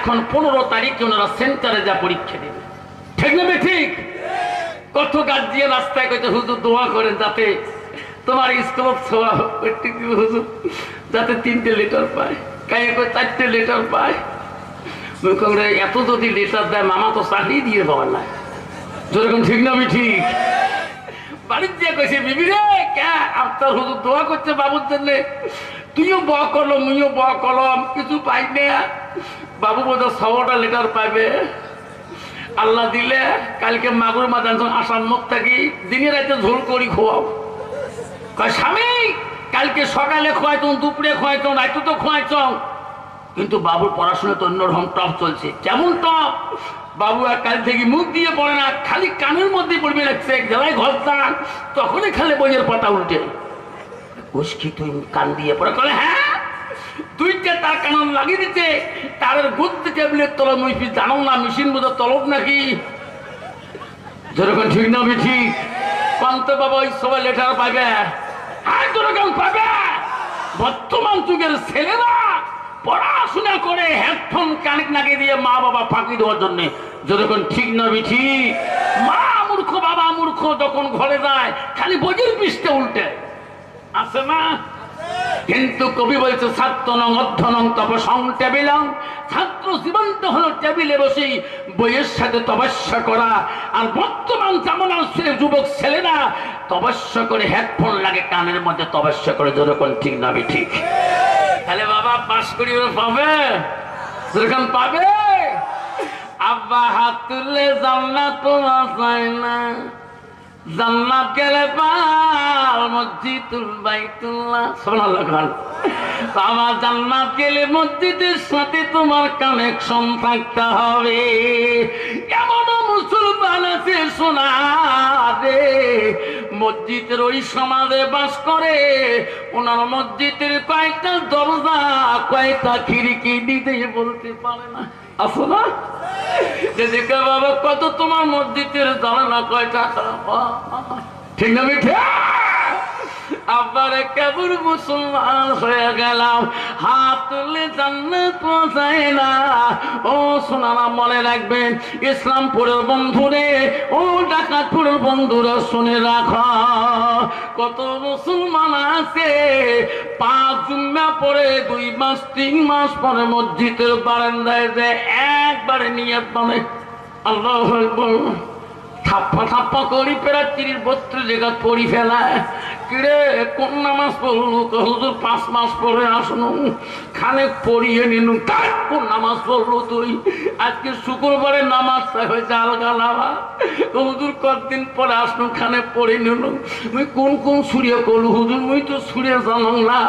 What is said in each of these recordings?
এখন পনেরো তারিখে ওনারা সেন্টারে যা পরীক্ষা দেবে। ঠিক না ঠিক? কত গার্জিয়ান রাস্তায় কইতে হুজুর, দোয়া করেন যাতে তোমার স্কুল ছোয়া হুজুর? যাতে তিনটে লিটার পায়। কাই চারটে লিটার পায়। এত যদি লিটার দেয়, মামা তো চাকরি দিয়ে পাওয়ার না যেরকম ঠিক না ঠিক? বাড়ির দিয়ে কইছে, বিবি রে কে আপনার হুজুর দোয়া করছে বাবুর জন্য। তুইও ব করল মুইও ব কলম, কিছু পাই না? বাবু বোধ ছটা লিটার পাইবে। আল্লাহ দিলে, কালকে মাগুর মাদান আসার মুখ থাকি দিনে রাতে ঝোল করি খোয়াও কয়, স্বামী, কালকে সকালে খোয়াইতো দুপুরে খোয়াইতো রাইতো তো খোয়াইছ কিন্তু বাবুর পড়াশোনা তো অন্যরকম টপ চলছে। কেমন টপ? বাবু আর কাল থেকে মুখ দিয়ে পড়ে না, খালি কানের মধ্যে পড়বে লাগছে। জায়গায় ঘর তখনই খালি বইয়ের পাতা উল্টে। তুই কান দিয়ে পড়ে কলে হ্যাঁ তার কানন লাগিয়ে তার জানো না মেশিন তলব নাকি? ঠিক না পান্ত ওই সবাই লেটার আর পাবে বর্তমান যুগের ছেলেরা পড়াশোনা করে হেডফোন কানেক নাকি দিয়ে মা বাবা ফাঁকি দেওয়ার জন্য। যেরকম ঠিক না ঠিক। মা মূর্খ, বাবা মূর্খ যখন ঘরে যায়, খালি বজির পৃষ্ঠে উল্টে। আছে না কিন্তু কবি বলছে ছাত্র নং অধ্যনং, তপসং, টেবিলং। ছাত্র জীবন্ত হলো টেবিলে বসেই বইয়ের সাথে তপস্যা করা। আর বর্তমান জামানার ছেলে, যুবক ছেলেরা তপস্যা করে হেডফোন লাগে, কানের মধ্যে তপস্যা করে, যেরকম ঠিক না, আমি ঠিক। তাহলে বাবা, পাশ করি পাবে? যেরকম পাবে? আব্বা হাত তুললে জান্নাত চাই না। জান্নাত গেলে পাল, মসজিদুল বাইতুল্লাহ, সুবহানাল্লাহ খান আমার জান্নাত গেলে মসজিদের সাথে তোমার কানেকশন থাকতে হবে। এমন মুসলমান আছে, শোনা রে মসজিদের ওই সমাজে বাস করে, ওনার মসজিদের কয়েকটা দরজা কয়েকটা খিড়কি দিতে বলতে পারে না। আসো বাবা কত তোমার মসজিদের কয়টা? ঠিক না মিঠে আবার কেবল মুসলমান হয়ে গেলাম হাত তুলে জান্নাত পৌঁছায় না। ও সোনারা মনে রাখবেন ইসলামপুরের বন্ধুরে ও ডাকাতপুরের বন্ধুরা শুনে রাখ। কত মুসলমান আছে পাঁচ জুম্মা পরে দুই মাস, তিন মাস পরে মসজিদের বারান্দায় যে একবারে নিয়ে মানে আল্লাহ। থাপ্পা থাপ্পা করি পেরা তিরিশ বত্রিশ জায়গা পড়ি ফেলায়। কিরে, কোন নামাজ পড়লু হুজুর, পাঁচ মাস পরে আসনু। খানে পড়িয়ে নিনু। তার কোন নামাজ পড়ল তুই? আজকে শুক্রবারে নামাজ হয়েছে আলগা নামা হুজুর, কতদিন পরে আসনু খানে পড়ে নিলু মুই কোন কোন সুরিয়া করলু হুজুর, মুই তো সুরিয়া জানো না।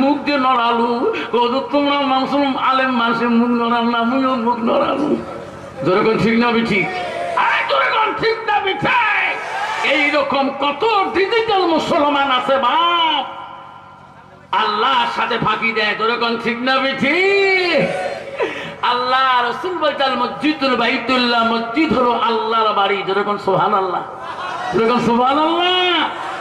মুখ দিয়ে নড়ালু। হুজুর, তোমরা মানুষ আলেম মানুষের মুখ নড়াল না, মুইও মুখ নড়ালু। যেরকম ঠিক না ঠিক? ঠিক না আমি এইরকম কত ডিজিটাল মুসলমান আছে বাপ। আল্লাহর সাথে ফাঁকি দেয় তোরকম ঠিক না আমি ঠিক আল্লাহ রসুল বলতাল মসজিদুল বাইতুল্লাহ, মসজিদ হলো আল্লাহর বাড়ি। যেরকম সোহান আল্লাহ যেরকম সোহান আল্লাহ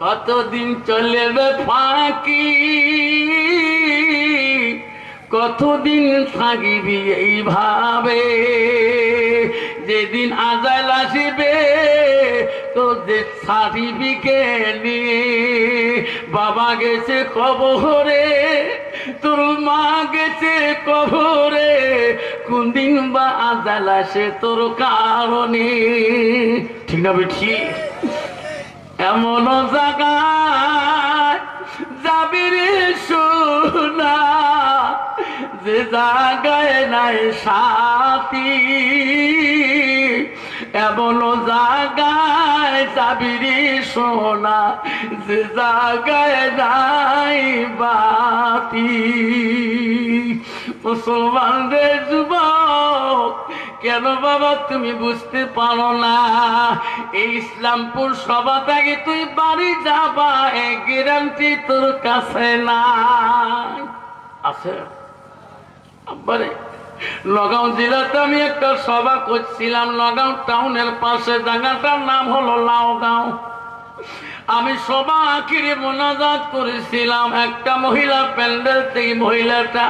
কতদিন চলবে ফাঁকি? কতদিন থাকিবি এইভাবে? যেদিন আজাল আসিবে, তোদের সার্টিফিকেট নিয়ে বাবা গেছে কবরে, তোর মা গেছে কবরে। কোন দিন বা আজাল আসে তোর কারণে? ঠিক না ঠিক। এমন জায়গায় যাবি রে সোনা? যে জায়গায় নাই সাথী, এমন জায়গায় যাবি রে সোনা? যে জায়গায় নাই বাতি। মুসলমানদের যুবক কেন বাবা তুমি বুঝতে পারো না? এই ইসলামপুর সভা থেকে তুই বাড়ি যাবা গ্যারান্টি তোর কাছে না আছে? নগাঁও জেলাতে আমি একটা সভা করছিলাম, নগাঁও টাউনের পাশে জায়গাটার নাম হলো লাউগাঁও আমি সভা আখিরে মোনাজাত করেছিলাম। একটা মহিলা প্যান্ডেল থেকে মহিলাটা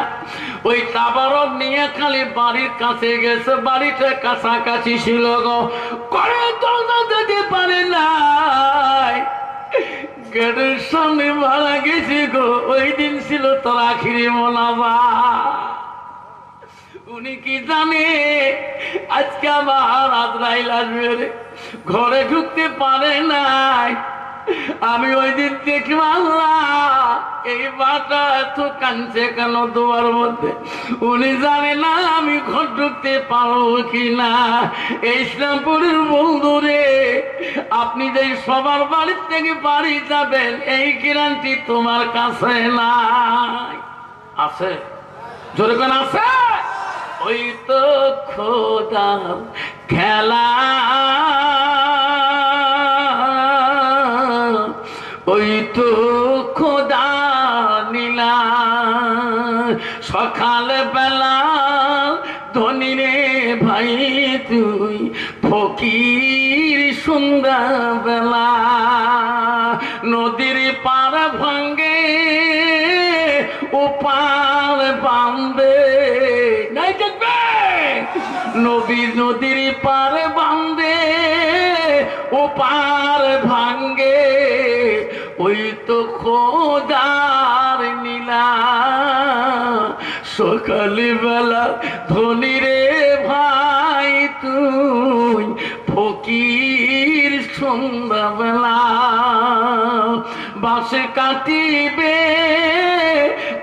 ওই তাবারক নিয়ে খালি বাড়ির কাছে গেছে। বাড়িটা কাছাকাছি ছিল গো। করে দরজা যেতে পারে নাই। গেটের সামনে মারা গেছে গো। ওই দিন ছিল তোর আখিরে মোনাজাত। উনি কি জানে? আজকে আমার আজরাইল আসবে। ঘরে ঢুকতে পারে নাই। আমি ওই দিন দেখলাম আল্লাহ, এই বাটা এত কাঁদছে কেন তোমার মধ্যে? উনি জানে না আমি ঘর ঢুকতে পারব কি না ইসলামপুরের বন্ধুরে, আপনি যে সবার বাড়ির থেকে বাড়ি যাবেন, এই গ্যারান্টি তোমার কাছে নাই। আছে? জোরে কোন, আছে? ওই তো খোদা খেলা। সকাল বেলা ধনী রে ভাই তুই ফকির সন্ধ্যা বেলা নদীর পার ভাঙ্গে ও বান্ধে নাই দেখবে নবী নদীর পার বান্ধে ও পার ভাঙ্গে ওই তো খোদার সকালে বেলা ধনী রে ভাই তুই ফকির সন্ধ্যাবেলা। বাসে কাটিবে,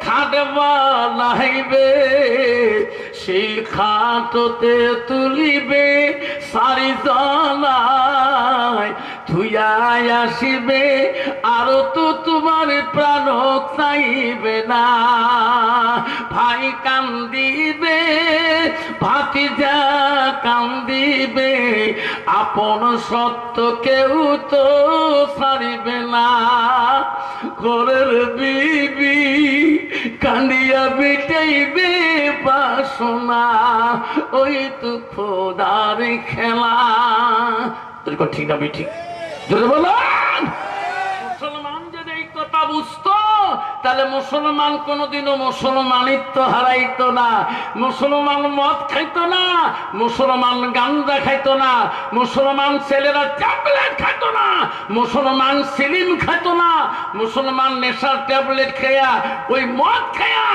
খাট বানাইবে সেই খাটতে তুলিবে, সারি জলায় থুয়াই আসিবে, আরও তো তোমার প্রাণ চাইবে না। ভাই কান্দিবে ভাতিজা কান্দিবে, আপন সত্য কেউ তো সারিবে না। ঘরের বিবি কান্দিয়া বেটাইবে বাসনা, ওই তো খোদার খেলা। ঠিক না ঠিক। যদি বলেন। মুসলমান যদি এই কথা বুঝতো তাহলে মুসলমান কোনোদিনও মুসলমানিত্ব হারাইত না। মুসলমান মদ খাইতো না, মুসলমান গান্দা খাইতো না, মুসলমান ছেলেরা ট্যাবলেট খাইত না, মুসলমান সিলিম খাইত না, মুসলমান নেশার ট্যাবলেট খেয়া ওই মদ খেয়া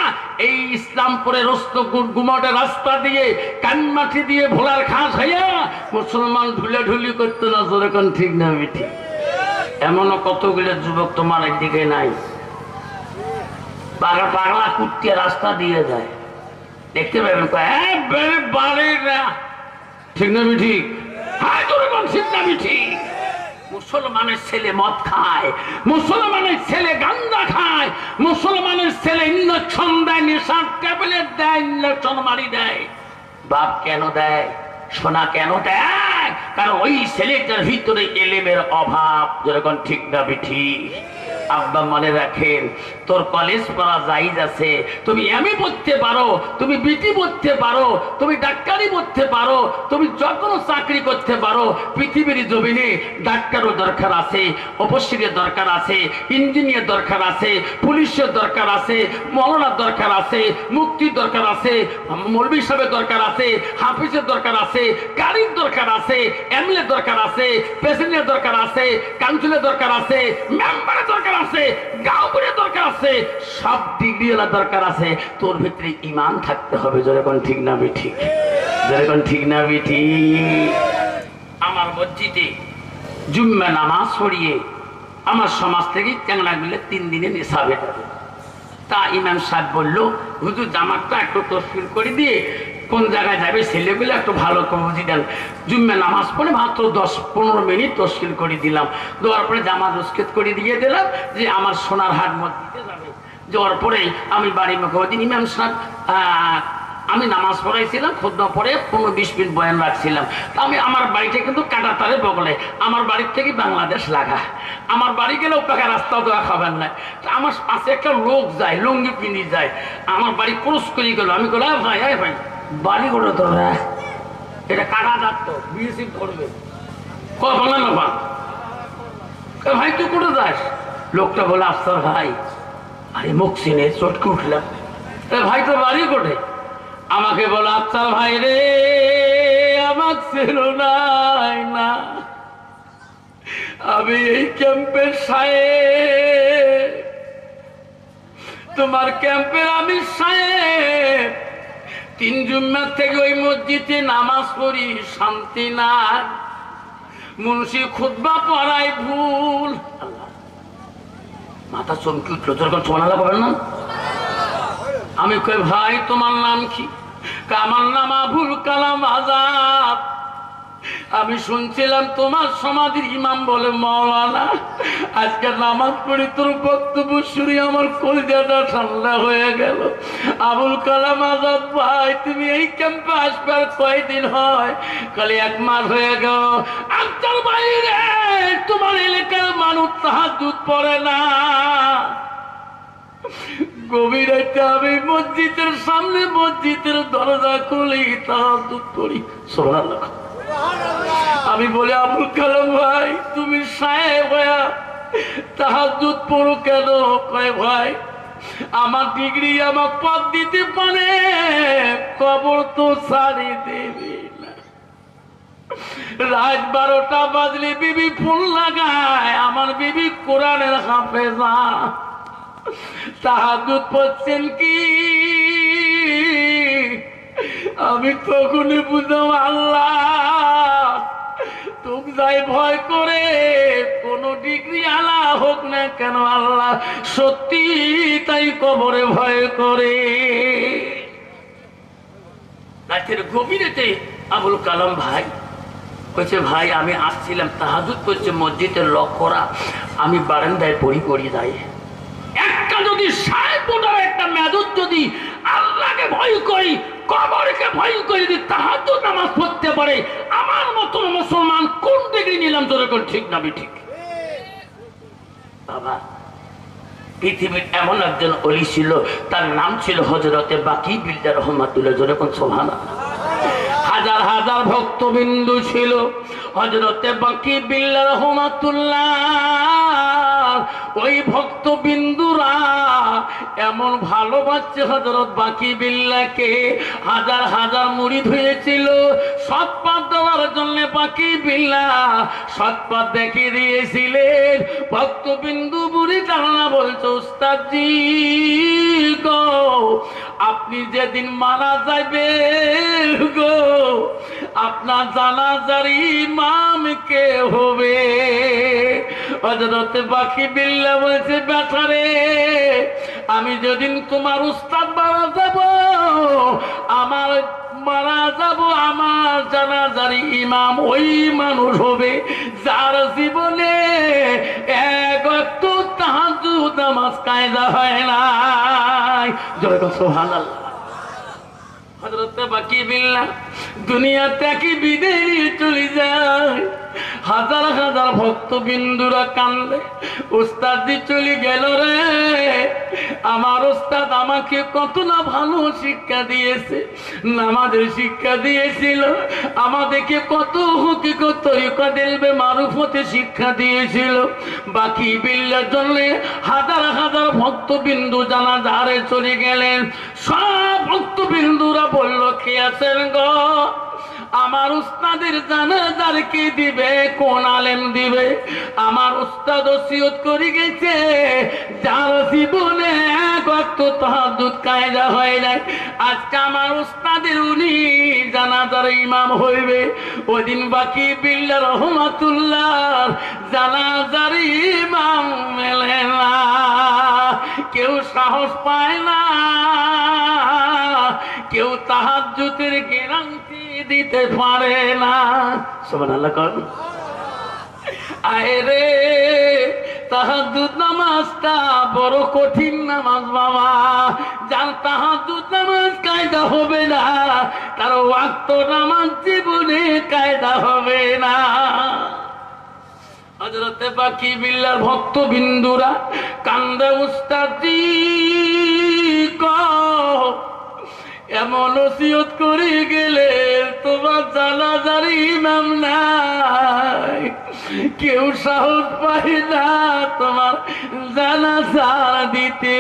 এই ইসলামপুরের রস্ত গুমটে রাস্তা দিয়ে কানমাটি দিয়ে ভোলার ঘাস হইয়া মুসলমান ঢুলে ঢুলি করতো না যেরকম ঠিক না, আমি ঠিক। এমনও কতগুলো যুবক তোমার একদিকে নাই। পাগলা পাগলা কুত্তিয়ে রাস্তা দিয়ে যায়। দেখতে পাবেন "হ্যাঁ, বে- না।" ঠিক না ঠিক। হ্যাঁ তোর কোন ঠিক না ঠিক? মুসলমানের ছেলে মদ খায়। মুসলমানের ছেলে গান্দা খায়। মুসলমানের ছেলে ট্যাবলেট দেয় দেয়। বাপ কেন দেয়? সোনা কেন দেয়? কারণ ওই ছেলেটার ভিতরে অভাব যেরকম ঠিক না ঠিক আব্বা মনে রাখেন তোর কলেজ পড়া জাইজ আছে তুমি এমই পড়তে পারো তুমি বিটি পড়তে পারো তুমি ডাক্তারি পড়তে পারো তুমি যে চাকরি করতে পারো পৃথিবীর জমিনে ডাক্তারও দরকার আছে অপসিরের দরকার আছে ইঞ্জিনিয়ার দরকার আছে পুলিশের দরকার আছে মলনার দরকার আছে মুক্তির দরকার আছে মৌলবী সাহেবের দরকার আছে হাফিজের দরকার আছে গাড়ির দরকার আছে এমএলএ দরকার আছে প্রেসিডেন্টের দরকার আছে কাউন্সিলের দরকার আছে মেম্বারের দরকার আছে গাঁওপুরের দরকার আছে, সব ডিগ্রিওয়ালা দরকার আছে। তোর ভিতরে ইমান থাকতে হবে যেরকম ঠিক না ঠিক যেরকম ঠিক না ঠিক আমার মসজিদে জুম্মা নামাজ পড়িয়ে আমার সমাজ থেকে চ্যাংড়া গুলে তিন দিনে যাবে। তা ইমাম সাহেব বলল, হুজুর, জামাতটা একটু তসফিল করে দিয়ে কোন জায়গায় যাবে? ছেলেগুলো একটু ভালো করে দেন জুম্মে নামাজ পড়ে মাত্র দশ পনেরো মিনিট তসফিল করে দিলাম। দেওয়ার পরে জামা উস্কেত করে দিয়ে দিলাম যে আমার সোনার হাট মসজিদে যাবে। যাওয়ার পরে আমি বাড়ি মুখে বলছি ইমাম সাহেব আমি নামাজ পড়াইছিলাম, খুদ্া পরে পনেরো বিশ মিনিট বয়ান রাখছিলাম। তা আমি আমার বাড়িটা কিন্তু কাটাতারে বগলে। আমার বাড়ির থেকে বাংলাদেশ লাগা। আমার বাড়ি গেলেও পাকা রাস্তা দেওয়া খাবার নাই। তা আমার পাশে একটা লোক যায়, লুঙ্গি পিঁধি যায়। আমার বাড়ি ক্রস করে গেল। আমি বললাম ভাই আয়, ভাই। বাড়ি করে তো হ্যাঁ? এটা কাটা যাত তো বিএসি করবে না ভাই, তুই কোথায় যাস? লোকটা বলে, আফসার ভাই। আরে, মুখ চিনে, চটকে উঠলাম। ভাই তো বাড়ি কোটে আমাকে বলে, আফসার ভাই রে আমার ছিল না। আমি এই ক্যাম্পের সাহেব। তোমার ক্যাম্পের আমি সাহেব। তিন জুম্মার থেকে ওই মসজিদে নামাজ পড়ি, শান্তি না মুন্সি খুদ্া পড়ায় ভুল। মাথা চমকি উঠল তোর কোন সোনালা পাবেন না? আমি কই, ভাই, তোমার নাম কি, আমার নাম আবুল কালাম আজাদ। আমি শুনছিলাম তোমার সমাধির ইমাম বলে মৌলানা আজকে নামাজ পড়ি তোর বক্তব্য শুনে আমার কলিজাটা ঠান্ডা হয়ে গেল। আবুল কালাম আজাদ ভাই, তুমি এই ক্যাম্পে আসবে আর কয়দিন হয়? কালি, এক মাস হয়ে গেল। আজকাল বাইরে তোমার এলাকার মানুষ তাহার দুধ পড়ে না। গভীর আমি মসজিদের সামনে মসজিদের দরজা খুলি তাহার দুধ করি। সোনার আমি বলি, আবুল কালাম ভাই, তুমি সাহেব হয়া তাহার দুধ পড়ো কেন? কয় ভাই, আমার ডিগ্রি আমার পদ দিতে পারে, কবর তো সারি দেবে রাত বারোটা বাজলে বিবি ফুল লাগায়, আমার বিবি কোরআনের হাফেজা। তাহাজুদ পড়ছেন কি? আমি তখনই বুঝলাম আল্লাহ। তোকে যাই ভয় করে, কোন ডিগ্রি আলা হোক না কেন আল্লাহ, সত্যি তাই কবরে ভয় করে। গভীরেতে আবুল কালাম ভাই বলছে ভাই, আমি আসছিলাম তাহাজুদ করছে মসজিদের লক করা আমি বারান্দায় পড়ি পড়ি যাই। একটা যদি সাহেব একটা মেদত যদি আল্লাহকে ভয় করি কবরকে ভয় করি যদি তাহাজুদ নামাজ পড়তে পারে, আমার মতন মুসলমান কোন ডিগ্রি নিলাম তোর ঠিক না ঠিক? বাবা, পৃথিবীর এমন একজন অলি ছিল, তার নাম ছিল হজরতে বাকি বিল্লার রহমাতুল্লাহ যেরকম সোহানা হাজার হাজার ভক্তবিন্দু ছিল হজরতে বাকি বিল্লা রহমাতুল্লাহ। ওই ভক্তবিন্দুরা এমন ভালোবাসছে হজরত বাকি বিল্লাকে হাজার হাজার মুড়ি ধুয়েছিল সৎপাত দেওয়ার জন্য বাকি বিল্লা সৎপাত দেখিয়ে দিয়েছিলেন। ভক্তবিন্দু বুড়ি জানা বলছে উস্তাদজি গো, আপনি যেদিন মারা যাবে গো, আপনার জানাজার ইমাম কে হবে? হজরত বাকি বিল্লা বলছে বেচারে আমি যেদিন তোমার উস্তাদ মারা যাব, আমার মারা যাব, আমার জানাজার ইমাম ওই মানুষ হবে, যার জীবনে এক তাহাজু নামাজ কায়দা হয় নাই। জয় সোহানাল্লাহ হজরতে বাকি বিল্লা দুনিয়া থেকে বিদায় চলে যায়। হাজার হাজার ভক্ত বিন্দুরা কান্দে উস্তাদি চলে গেল রে। আমার উস্তাদ আমাকে কত না ভালো শিক্ষা দিয়েছে, নামাজের শিক্ষা দিয়েছিল, আমাদেরকে কত হকিকত তরিকা দিলবে মারুফতে শিক্ষা দিয়েছিল। বাকি বিল্লার জন্য হাজার হাজার ভক্তবিন্দু জানা ধারে চলে গেলেন। সব ভক্তবিন্দুরা বলল, কে আছেন গো? আমার উস্তাদের জানাজার কি দিবে? কোন আলেম দিবে? আমার উস্তাদ ওসিয়ত করে গেছে। যার জীবনে কত তাহাদুদ কায়দা হয় নাই। আজকে আমার উস্তাদের উনি জানাজার ইমাম হইবে। ওদিন বাকি বিল্লা রহমাতুল্লাহ জানাজার ইমাম মেলে না। কেউ সাহস পায় না। কেউ তাহার জুতের গ্যারান্টি দিতে পারে না। সবান আল্লাহ কর। আয় রে তাহাজুদ নামাজটা বড় কঠিন নামাজ বাবা। যার তাহাজুদ নামাজ কায়দা হবে না, তার ওয়াক্ত নামাজ জীবনে কায়দা হবে না। হজরতে পাখি বিল্লার ভক্ত বিন্দুরা কান্দে উস্তাদি এমন ওসিয়ত করে গেলে তোমার জানাজার ইমাম নাই। কেউ সাহস পায় না তোমার জানাজা দিতে।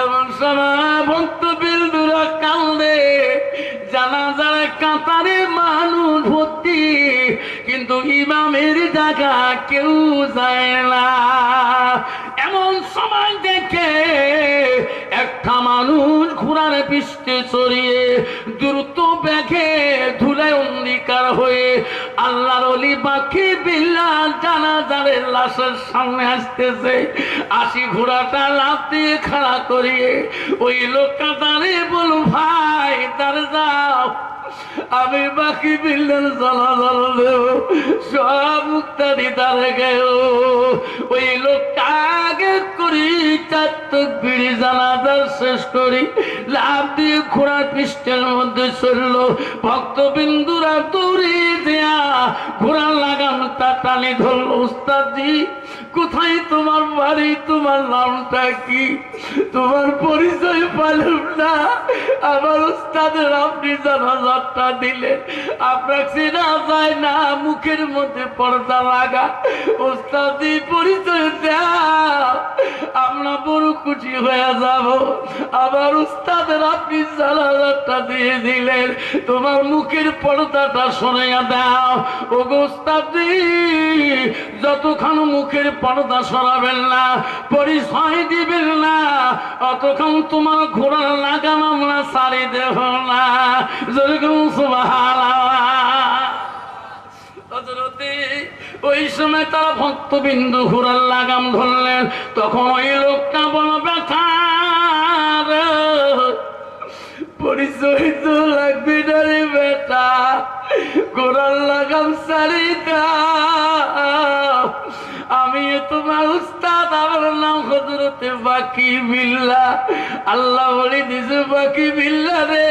এমন সময় ভক্ত বিন্দুরা কান্দে জানাজার কাতারে মানুষ ভর্তি, কিন্তু ইমামের জায়গা কেউ যায় না। এমন সময় দেখে একটা মানুষ ঘোড়ার পৃষ্ঠে চড়িয়ে দ্রুত ব্যাঘে ধুলে অঙ্গীকার হয়ে আল্লাহর অলি বাকি বিল্লা জানাজারের লাশের সামনে আসতেছে। আসি ঘোড়াটা লাভ দিয়ে খাড়া করিয়ে ওই লোকটা দাঁড়িয়ে বল ভাই, তার যাও। আমি বাকি বিল্লার জলাজল দেব সব মুক্তারি তারে গেল ওই লোকটা আগে করি চাত্তক বিড়ি জানাজার শেষ করি। লাভ দিয়ে ঘোড়ার পৃষ্ঠের মধ্যে চলল ভক্তবিন্দুরা দৌড়ে দেয়া ঘোড়া লাগাম তা টানে ধরল উস্তাদি কোথায় তোমার বাড়ি? তোমার নামটা কি? তোমার পরিচয় পালুম না। আমার উস্তাদের আপনি জানাজারটা দিলেন। আপনার চেনা যায় না, মুখের মধ্যে পর্দা লাগা। উস্তাদি পরিচয় দাও। আমরা বড় খুশি হয়ে যাব। আবার উস্তাদের আপনি জানাজারটা দিয়ে দিলেন। তোমার মুখের পর্দাটা শোনাইয়া দাও। ও গোস্তাদি যতক্ষণ মুখের পর্দা সরাবেন না, পরিচয় দিবেন না, অতক্ষণ তোমার ঘোড়ার লাগাম আমরা সারি দেব না। যেরকম হজরতে ওই সময় তারা ভক্তবিন্দু ঘোরার লাগাম ধরলেন, তখন ওই লোকটা বল ব্যথা পরিচয় তো লাগবে না রে বেটা গোড়ার লাগাম সারি দাও। আমি তোমার উস্তাদ, আমার নাম হজরতে বাকি বিল্লা। আল্লাহ বলি দিছে বাকি বিল্লা রে,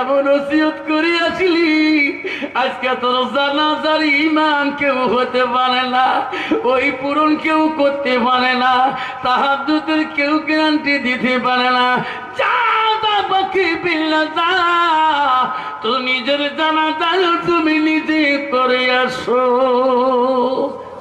এমন ওসিয়ত করিয়াছিলি আজকে তোর জানাজার ইমান কেউ হতে পারে না, ওই পূরণ কেউ করতে পারে না তাহার কেউ গ্যারান্টি দিতে পারে না। তো নিজের জানা যায় তুমি নিজে করে আসো।